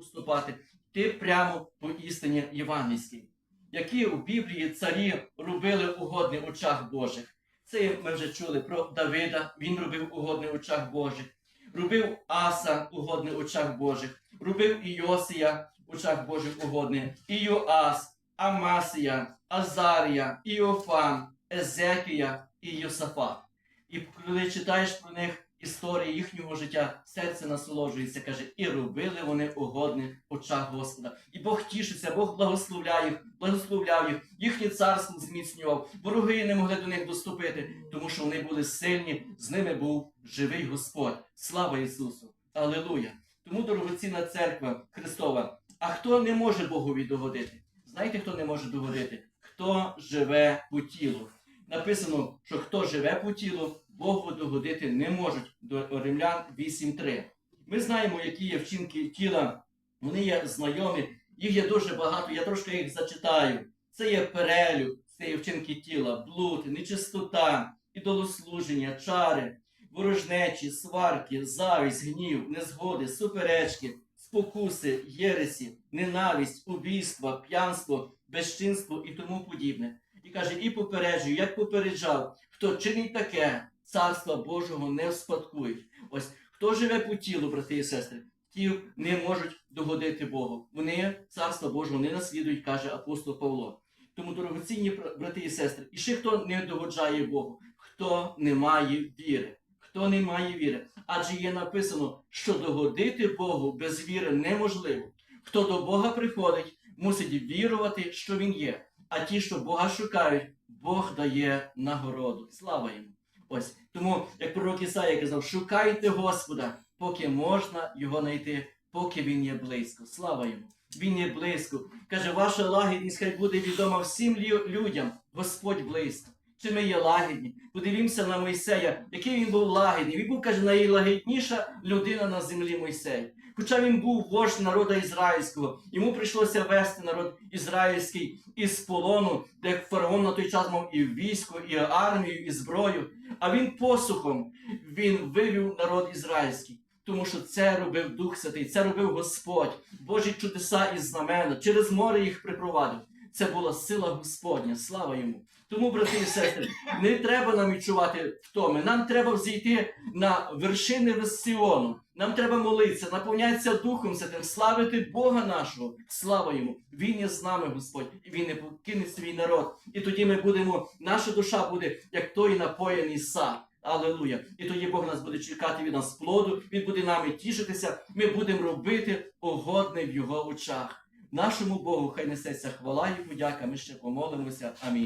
уступати, йти прямо по істині євангельській. Які у Біблії царі робили угодне в очах Божих. Це ми вже чули про Давида, він робив угодне очах Божих. Робив Аса угодне очах Божих, робив Іосія в очах Божих угодне, Іоас, Амасія, Азарія, Іофан, Езекія і Йосафат. І коли читаєш про них історії їхнього життя, серце насолоджується, каже, і робили вони угодне в очах Господа. І Бог тішиться, Бог благословляє їх, благословляв їх, їхнє царство зміцнював, вороги не могли до них доступити, тому що вони були сильні, з ними був живий Господь. Слава Ісусу! Алілуя! Тому дорогоцінна церква Христова. А хто не може Богові догодити? Знаєте, хто не може догодити? Хто живе по тілу? Написано, що хто живе по тілу, Богу догодити не можуть. До Римлян 8.3. Ми знаємо, які є вчинки тіла, вони є знайомі, їх є дуже багато, я трошки їх зачитаю. Це є перелюб, це є вчинки тіла, блуд, нечистота, ідолослуження, чари, ворожнечі, сварки, завість, гнів, незгоди, суперечки, спокуси, єресі, ненависть, убійства, п'янство, безчинство і тому подібне. І каже, і попереджую, як попереджав, хто чинить таке, царства Божого не вспадкують. Ось хто живе по тілу, брати і сестри, ті не можуть догодити Богу. Вони царства Божого не наслідують, каже апостол Павло. Тому, дорогоцінні брати і сестри, і ще хто не догоджає Богу, хто не має віри, хто не має віри. Адже є написано, що догодити Богу без віри неможливо. Хто до Бога приходить, мусить вірувати, що Він є. А ті, що Бога шукають, Бог дає нагороду. Слава йому! Ось тому, як пророк Ісаїя казав, шукайте Господа, поки можна його знайти, поки він є близько. Слава йому! Він є близько. Каже, ваша лагідність хай буде відома всім людям. Господь близько. Чи ми є лагідні? Подивімося на Мойсея, який він був лагідний. Він був, каже, найлагідніша людина на землі Мойсей. Хоча він був вождь народу ізраїльського, йому прийшлося вести народ ізраїльський із полону, де фараон на той час мав і військо, і армію, і зброю. А він посухом він вивів народ ізраїльський. Тому що це робив Дух Святий, це робив Господь, Божі чудеса і знамена, через море їх припровадив. Це була сила Господня, слава йому. Тому, брати і сестри, не треба нам відчувати втоми. Нам треба взійти на вершини Сіону. Нам треба молитися, наповнятися Духом Святим, славити Бога нашого. Слава йому! Він є з нами, Господь, і Він не покине свій народ. І тоді ми будемо, наша душа буде як той напоєний сад. Алелуя! І тоді Бог нас буде чекати від нас плоду, Він буде нами тішитися, ми будемо робити угодне в Його очах. Нашому Богу хай несеться хвала і подяка. Ми ще помолимося. Амінь.